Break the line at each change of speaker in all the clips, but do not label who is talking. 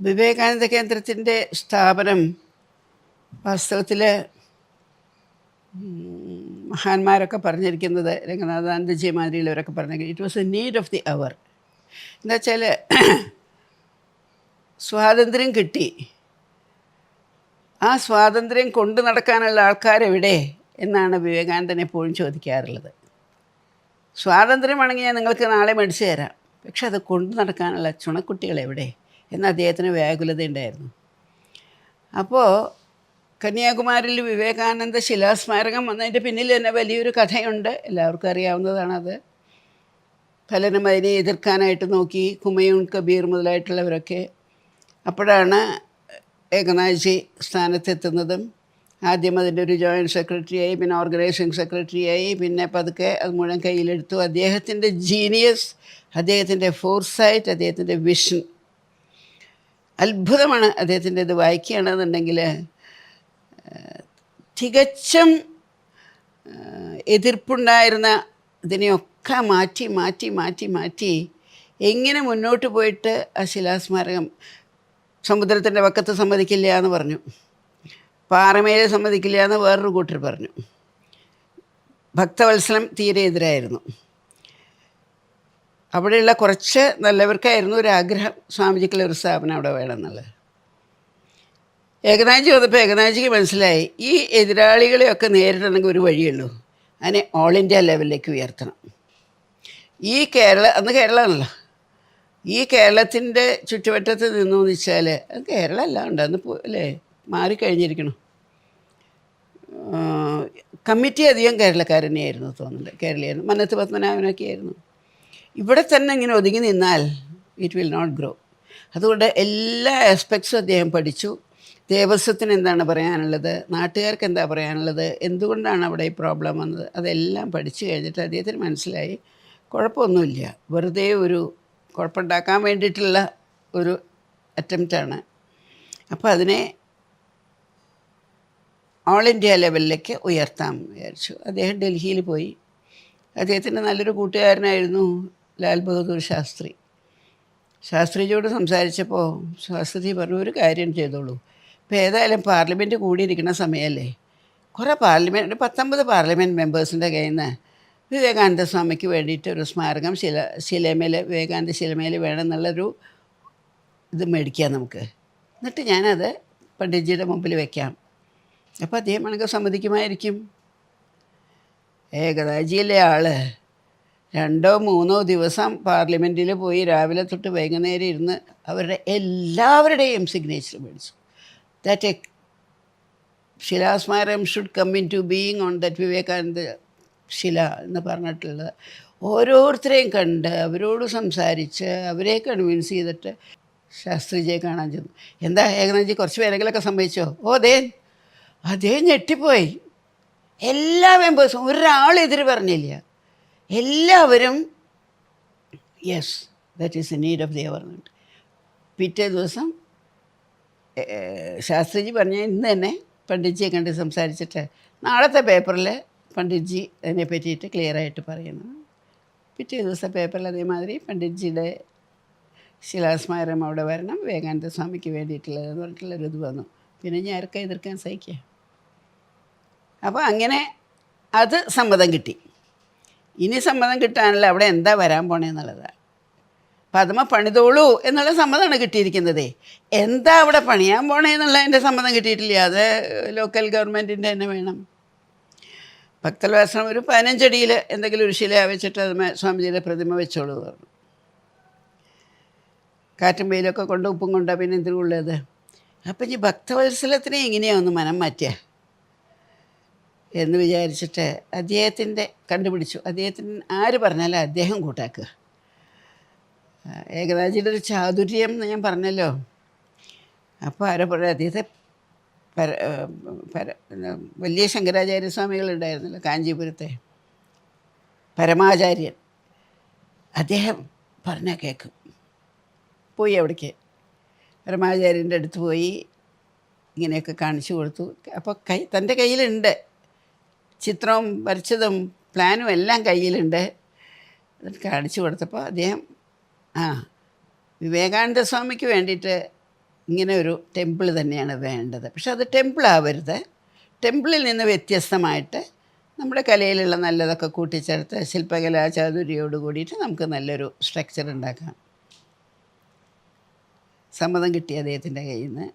വിവേകാനന്ദ കേന്ദ്രത്തിന്റെ സ്ഥാപനം വാസ്തവത്തിൽ മഹാന്മാരൊക്കെ പറഞ്ഞിരിക്കുന്നത് രംഗനാഥാനന്ദജി മാതിരിയുള്ളവരൊക്കെ പറഞ്ഞെങ്കിൽ it was a need of the hour എന്താ വെച്ചാൽ സ്വാതന്ത്ര്യം കിട്ടി. ആ സ്വാതന്ത്ര്യം കൊണ്ടു നടക്കാനുള്ള ആൾക്കാരെവിടെ എന്നാണ് വിവേകാനന്ദൻ എപ്പോഴും ചോദിക്കാറുള്ളത്. സ്വാതന്ത്ര്യമാണെങ്കിൽ ഞാൻ നിങ്ങൾക്ക് നാളെ മേടിച്ചു തരാം. പക്ഷെ അത് കൊണ്ടു നടക്കാനുള്ള ചുണക്കുട്ടികൾ എവിടെ എന്ന് അദ്ദേഹത്തിന് വ്യാകുലത ഉണ്ടായിരുന്നു അപ്പോൾ കന്യാകുമാരിയിൽ വിവേകാനന്ദ ശിലാസ്മാരകം വന്നതിന്റെ പിന്നിൽ തന്നെ വലിയൊരു കഥയുണ്ട്. എല്ലാവർക്കും അറിയാവുന്നതാണത്. പലരും അതിനെ എതിർക്കാനായിട്ട് നോക്കി കുമയൂൺ കബീർ മുതലായിട്ടുള്ളവരൊക്കെ. അപ്പോഴാണ് ഏകനാഥ്ജി സ്ഥാനത്തെത്തുന്നതും. ആദ്യം അതിന്റെ ഒരു ജോയിന്റ് സെക്രട്ടറിയായി പിന്നെ ഓർഗനൈസിങ് സെക്രട്ടറിയായി പിന്നെ പതുക്കെ അത് മുഴുവൻ കയ്യിലെടുത്തു. അദ്ദേഹത്തിന്റെ ജീനിയസ് അദ്ദേഹത്തിന്റെ ഫോർസൈറ്റ് അദ്ദേഹത്തിന്റെ വിഷൻ അത്ഭുതമാണ് അദ്ദേഹത്തിന്റെ ഇത് വായിക്കുകയാണെന്നുണ്ടെങ്കിൽ തികച്ചും എതിർപ്പുണ്ടായിരുന്ന ഇതിനെയൊക്കെ മാറ്റി മാറ്റി മാറ്റി മാറ്റി എങ്ങനെ മുന്നോട്ട് പോയിട്ട് ആ ശിലാസ്മാരകം സമുദ്രത്തിന്റെ വക്കത്ത് സമ്മതിക്കില്ല എന്ന് പറഞ്ഞു. പാറമേലെ സമ്മതിക്കില്ല എന്ന് വേറൊരു കൂട്ടർ പറഞ്ഞു. ഭക്തവത്സലം തീരെ എതിരായിരുന്നു. അവിടെയുള്ള കുറച്ച് നല്ലവർക്കായിരുന്നു ഒരു ആഗ്രഹം സ്വാമിജിക്കുള്ള ഒരു സ്ഥാപനം അവിടെ വേണമെന്നുള്ളത്. ഏകനാജി വന്നപ്പോൾ ഏകനാജിക്ക് മനസ്സിലായി ഈ എതിരാളികളെയൊക്കെ നേരിടണമെങ്കിൽ ഒരു വഴിയുള്ളൂ. അതിനെ ഓൾ ഇന്ത്യ ലെവലിലേക്ക് ഉയർത്തണം. ഈ കേരള അന്ന് കേരളമാണല്ലോ. ഈ കേരളത്തിന്റെ ചുറ്റുവട്ടത്ത് നിന്നു വെച്ചാൽ അത് കേരളമല്ല ഉണ്ട്. അന്ന് അല്ലേ? മാറിക്കഴിഞ്ഞിരിക്കണം കമ്മിറ്റി അധികം കേരളക്കാരനെയായിരുന്നു തോന്നുന്നുണ്ട്. കേരളീയായിരുന്നു മന്നത്ത് പത്മനാഭനൊക്കെ ആയിരുന്നു ഇവിടെ തന്നെ ഇങ്ങനെ ഒതുങ്ങി നിന്നാൽ ഇറ്റ് വിൽ നോട്ട് ഗ്രോ അതുകൊണ്ട് എല്ലാ ആസ്പെക്ട്സും അദ്ദേഹം പഠിച്ചു. ദേവസ്വത്തിന് എന്താണ് പറയാനുള്ളത്? നാട്ടുകാർക്ക് എന്താ പറയാനുള്ളത്? എന്തുകൊണ്ടാണ് അവിടെ ഈ പ്രോബ്ലം വന്നത്? അതെല്ലാം പഠിച്ചു കഴിഞ്ഞിട്ട് അദ്ദേഹത്തിന് മനസ്സിലായി കുഴപ്പമൊന്നുമില്ല. വെറുതെ ഒരു കുഴപ്പമുണ്ടാക്കാൻ വേണ്ടിയിട്ടുള്ള ഒരു അറ്റംപ്റ്റാണ് അപ്പോൾ അതിനെ ഓൾ ഇന്ത്യ ലെവലിലേക്ക് ഉയർത്താം വിചാരിച്ചു. അദ്ദേഹം ഡൽഹിയിൽ പോയി. അദ്ദേഹത്തിന്റെ നല്ലൊരു കൂട്ടുകാരനായിരുന്നു ലാൽ ബഹദൂർ ശാസ്ത്രി. ശാസ്ത്രിജിയോട് സംസാരിച്ചപ്പോൾ ശാസ്ത്രിജി പറഞ്ഞു ഒരു കാര്യം ചെയ്തോളൂ. ഇപ്പോൾ ഏതായാലും പാർലമെന്റ് കൂടിയിരിക്കുന്ന സമയമല്ലേ കുറേ പാർലമെന്റ് പത്തൊമ്പത് പാർലമെന്റ് മെമ്പേഴ്സിന്റെ കയ്യിൽ നിന്ന് വിവേകാനന്ദ സ്വാമിക്ക് വേണ്ടിയിട്ട് ഒരു സ്മാരകം ശില ശിലമേൽ വിവേകാനന്ദ ശിലമേൽ വേണമെന്നുള്ളൊരു ഇത് മേടിക്കാം നമുക്ക്. എന്നിട്ട് ഞാനത് പണ്ഡിറ്റ്ജിയുടെ മുമ്പിൽ വെക്കാം. അപ്പോൾ അദ്ദേഹം ആണെങ്കിൽ സമ്മതിക്കുമായിരിക്കും ഏകദാജിയിലെ ആൾ രണ്ടോ മൂന്നോ ദിവസം പാർലമെന്റിൽ പോയി രാവിലെ തൊട്ട് വൈകുന്നേരം ഇരുന്ന് അവരുടെ എല്ലാവരുടെയും സിഗ്നേച്ചർ മേടിച്ചു. That a ശിലാസ്മാരം should come into being on that Vivekananda ശില എന്ന് പറഞ്ഞിട്ടുള്ളത് ഓരോരുത്തരെയും കണ്ട് അവരോട് സംസാരിച്ച് അവരെ കൺവിൻസ് ചെയ്തിട്ട് ശാസ്ത്രിജിയെ കാണാൻ ചെന്നു. എന്താ ഏകനാഥ്ജി കുറച്ച് പേരെങ്കിലൊക്കെ സംഭവിച്ചോ? ഓ അതേ അതേ ഞെട്ടിപ്പോയി. എല്ലാ മെമ്പേഴ്സും ഒരാൾ എതിര് പറഞ്ഞില്ല. എല്ലാവരും yes that is a need of the government പിറ്റേ ദിവസം ശാസ്ത്രിജി പറഞ്ഞ ഇന്ന് തന്നെ പണ്ഡിറ്റ്ജിയെ കണ്ട് സംസാരിച്ചിട്ട് നാളത്തെ പേപ്പറിൽ പണ്ഡിറ്റ്ജി അതിനെ പറ്റിയിട്ട് ക്ലിയറായിട്ട് പറയുന്നു. പിറ്റേ ദിവസം പേപ്പറിൽ അതേമാതിരി പണ്ഡിറ്റ്ജിയുടെ ശിലാസ്മാരം അവിടെ വരണം വിവേകാനന്ദ സ്വാമിക്ക് വേണ്ടിയിട്ടുള്ളതെന്ന് പറഞ്ഞിട്ടുള്ളൊരു ഇത് വന്നു. പിന്നെ ഞാൻ ആർക്കാ എതിർക്കാൻ സഹിക്കുക അപ്പോൾ അങ്ങനെ അത് സമ്മതം കിട്ടി. ഇനി സമ്മതം കിട്ടാനല്ല അവിടെ എന്താ വരാൻ പോണേന്നുള്ളതാണ് പദ്മ പണിതോളൂ എന്നുള്ള സമ്മതമാണ് കിട്ടിയിരിക്കുന്നത്. എന്താ അവിടെ പണിയാൻ പോണേന്നുള്ളതിന്റെ സമ്മതം കിട്ടിയിട്ടില്ല. അത് ലോക്കൽ ഗവൺമെന്റിന്റെ തന്നെ വേണം. ഭക്തൽവാസനം ഒരു പതിനഞ്ചടിയിൽ എന്തെങ്കിലും ഒരു ശില വെച്ചിട്ട് അത് സ്വാമിജിയുടെ പ്രതിമ വെച്ചോളൂ പറഞ്ഞു. കാറ്റും വെയിലൊക്കെ കൊണ്ട് ഉപ്പും കൊണ്ടാണ് പിന്നെ എന്തിനുള്ളത് അപ്പം ഈ ഭക്തവത്സലത്തിനെ എങ്ങനെയാണ് ഒന്ന് മനം മാറ്റുക എന്ന് വിചാരിച്ചിട്ട് അദ്ദേഹത്തിന്റെ കണ്ടുപിടിച്ചു. അദ്ദേഹത്തിന് ആര് പറഞ്ഞാലും അദ്ദേഹം കൂട്ടാക്കുക. ഏകദാജിയുടെ ഒരു ചാതുര്യം എന്ന് ഞാൻ പറഞ്ഞല്ലോ. അപ്പോൾ ആരോ പറയാം അദ്ദേഹത്തെ പര പര വലിയ ശങ്കരാചാര്യ സ്വാമികളുണ്ടായിരുന്നല്ലോ കാഞ്ചീപുരത്തെ. പരമാചാര്യൻ. അദ്ദേഹം പറഞ്ഞാൽ കേൾക്കും പോയി അവിടേക്ക്. പരമാചാര്യന്റെ അടുത്ത് പോയി ഇങ്ങനെയൊക്കെ കാണിച്ചു കൊടുത്തു. അപ്പോൾ കൈ തന്റെ കയ്യിലുണ്ട്. ചിത്രവും വരച്ചതും പ്ലാനും എല്ലാം കയ്യിലുണ്ട്. കാണിച്ചു കൊടുത്തപ്പോൾ അദ്ദേഹം ആ വിവേകാനന്ദ സ്വാമിക്ക് വേണ്ടിയിട്ട് ഇങ്ങനെ ഒരു ടെമ്പിൾ തന്നെയാണ് വേണ്ടത്. പക്ഷെ അത് ടെമ്പിൾ ആവരുത്. ടെമ്പിളിൽ നിന്ന് വ്യത്യസ്തമായിട്ട് നമ്മുടെ കലയിലുള്ള നല്ലതൊക്കെ കൂട്ടിച്ചേർത്ത് ശില്പകലാ ചാതുര്യോട് കൂടിയിട്ട് നമുക്ക് നല്ലൊരു സ്ട്രക്ചർ ഉണ്ടാക്കാം. സമ്മതം കിട്ടി അദ്ദേഹത്തിന്റെ കയ്യിൽ നിന്ന്.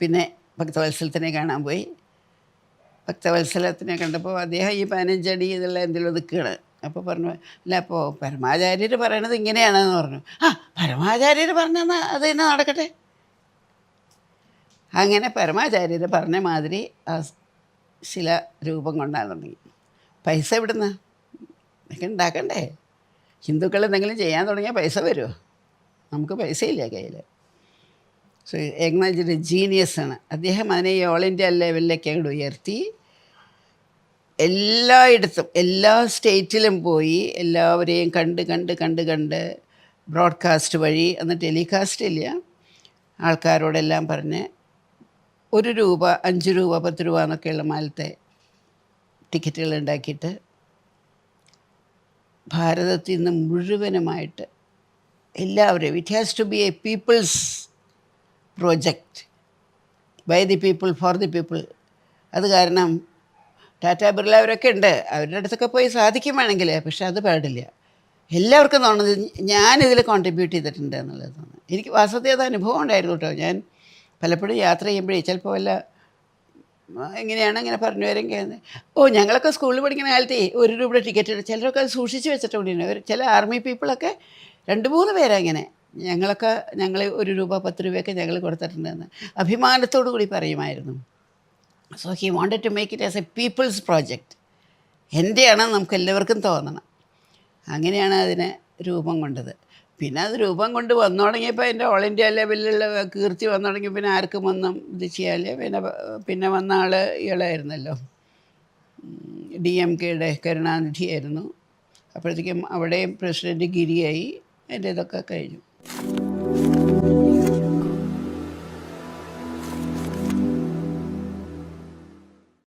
പിന്നെ ഭക്തവത്സലത്തിനെ കാണാൻ പോയി. ഭക്തവത്സലത്തിനെ കണ്ടപ്പോൾ അദ്ദേഹം ഈ പതിനഞ്ചടി ഇതുള്ള എന്തെങ്കിലും ഒതുക്കുകയാണ് അപ്പോൾ പറഞ്ഞു അല്ല അപ്പോൾ പരമാചാര്യർ പറയണത് ഇങ്ങനെയാണെന്ന് പറഞ്ഞു. ആ പരമാചാര്യർ പറഞ്ഞെന്നാൽ അത് തന്നെ നടക്കട്ടെ? അങ്ങനെ പരമാചാര്യർ പറഞ്ഞ മാതിരി ആ ശില രൂപം കൊണ്ടാണ് തുടങ്ങി. പൈസ എവിടുന്ന? ഇതൊക്കെ ഉണ്ടാക്കണ്ടേ? ഹിന്ദുക്കൾ എന്തെങ്കിലും ചെയ്യാൻ തുടങ്ങിയാൽ പൈസ വരുമോ? നമുക്ക് പൈസയില്ല കയ്യിൽ. സോ ഏകനാഥ് ജീനിയസ് ആണ്. അദ്ദേഹം അതിനെ ഓൾ ഇന്ത്യ ലെവലിലേക്ക് അങ്ങോട്ട് ഉയർത്തി. എല്ലായിടത്തും എല്ലാ സ്റ്റേറ്റിലും പോയി എല്ലാവരെയും കണ്ട് കണ്ട് കണ്ട് കണ്ട് ബ്രോഡ്കാസ്റ്റ് വഴി അന്ന് ടെലികാസ്റ്റ് ഇല്ല. ആൾക്കാരോടെല്ലാം പറഞ്ഞ് ഒരു രൂപ അഞ്ച് രൂപ പത്ത് രൂപ എന്നൊക്കെയുള്ള മാലത്തെ ടിക്കറ്റുകൾ ഉണ്ടാക്കിയിട്ട് ഭാരതത്തിൽ നിന്ന് മുഴുവനുമായിട്ട് എല്ലാവരെയും it has to be a people's project by the people for the people. അത് കാരണം ടാറ്റ ബിർള അവരൊക്കെ ഉണ്ട്. അവരുടെ അടുത്തൊക്കെ പോയി സാധിക്കും വേണമെങ്കിൽ പക്ഷെ അത് പാടില്ല. എല്ലാവർക്കും തോന്നുന്നത് ഞാനിതിൽ കോൺട്രിബ്യൂട്ട് ചെയ്തിട്ടുണ്ട് എന്നുള്ളത് തോന്നുന്നു എനിക്ക് വാസ്തവത്തിൽ അത് അനുഭവം ഉണ്ടായിരുന്നു കേട്ടോ. ഞാൻ പലപ്പോഴും യാത്ര ചെയ്യുമ്പോഴേ ചിലപ്പോൾ വല്ല എങ്ങനെയാണ് ഇങ്ങനെ പറഞ്ഞു വരെങ്കിൽ ഓ ഞങ്ങളൊക്കെ സ്കൂളിൽ പഠിക്കുന്ന കാലത്തെ ഒരു രൂപയുടെ ടിക്കറ്റ് ചിലരൊക്കെ അത് സൂക്ഷിച്ച് വെച്ചിട്ടുണ്ട്. അവർ ചില ആർമി പീപ്പിളൊക്കെ രണ്ട് മൂന്ന് പേരങ്ങനെ ഞങ്ങളൊക്കെ ഞങ്ങൾ ഒരു രൂപ പത്ത് രൂപയൊക്കെ ഞങ്ങൾ കൊടുത്തിട്ടുണ്ടെന്ന് അഭിമാനത്തോടു കൂടി പറയുമായിരുന്നു. So he wanted to make it as a people's project എന്റെയാണ് നമുക്ക് എല്ലാവർക്കും തോന്നണം. അങ്ങനെയാണ് അതിന് രൂപം കൊണ്ടത്. പിന്നെ അത് രൂപം കൊണ്ട് വന്നു തുടങ്ങിയപ്പോൾ എന്റെ ഓൾ ഇന്ത്യ ലെവലിലുള്ള കീർത്തി വന്നു തുടങ്ങി പിന്നെ ആർക്കും ഒന്നും ഇത് ചെയ്യാല്ലേ പിന്നെ പിന്നെ വന്ന ആൾ ഇയാളായിരുന്നല്ലോ. ഡി എം കെയുടെ കരുണാനിധിയായിരുന്നു. അപ്പോഴത്തേക്കും അവിടെയും പ്രസിഡന്റ് ഗിരിയായി. എന്റെ ഇതൊക്കെ കഴിഞ്ഞു.